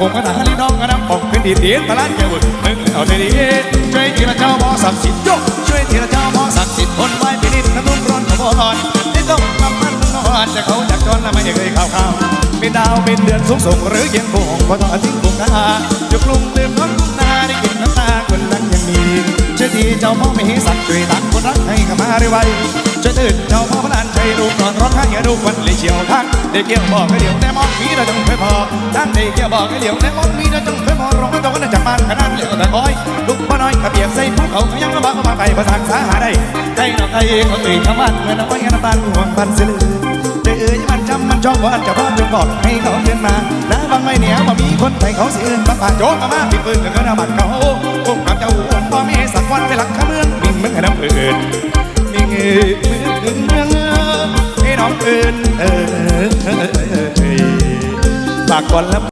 คงกระถางลีน้องกระนำปองขึ้นดีเดียนพลานแก้วมึงเอาใจดีช่วยทีละเจ้าหมอศักดิ์สิทธิ์ยกช่วยทีละเจ้าหมอศักดิ์สิทธิ์คนไว้พินิจน้ำนุ่มร้อนขบวนที่ต้องทำมันนอนจะเขาจากจนแล้วไม่เคยข่าวข่าวเป็นดาวเป็นเดือนสูงส่งหรือเย็นคงพอต้องทิ้งคงคาอยู่กลุ่มเติมน้ำกุ้งนาได้กินน้ำตาคนนั้นยังมีช่วยทีเจ้าพ่อไม่ให้สักช่วยตักคนรักให้ขมาได้ไวช่วยตื่นเจ้าพ่อพระลานชัยลูกนอนร้องไห้อย่าดูวันเลยเฉียวทักเด็กเกี่ยวบอกให้เดี๋ยวแต่มองมีเราานเด็กเหลียวแต่มองมีเราจังเคยพอร้องต้องกันจากบ้านขนาดเหลียวแต่คอยลูกพ่อน้อยกระเบียบใส่ภูเขายังมาบ้ามาไปภาษาสาหาได้ใจนอกใจเขาเอ่ยคำว่าเงินเอาไว้น้ำตาลห่วงพันเสือใจเอ่ยมันจำมันชอบว่าจะพ่อจงบอกให้เขาเดินมานะบางไม่เหนียวว่ามีคนไทยเขาเสียบางปาโจกมาปิดปืนกับกระบัดเขาพวกกับเจ้าอ้วนพ่อมีสักวันไปหลักขเมืองมิ่งเมืองให้น้ำเอื่นมิ่งเอ่ยเมืองเมืองให้น้องเอื่นเออฝากก่อนแล้ว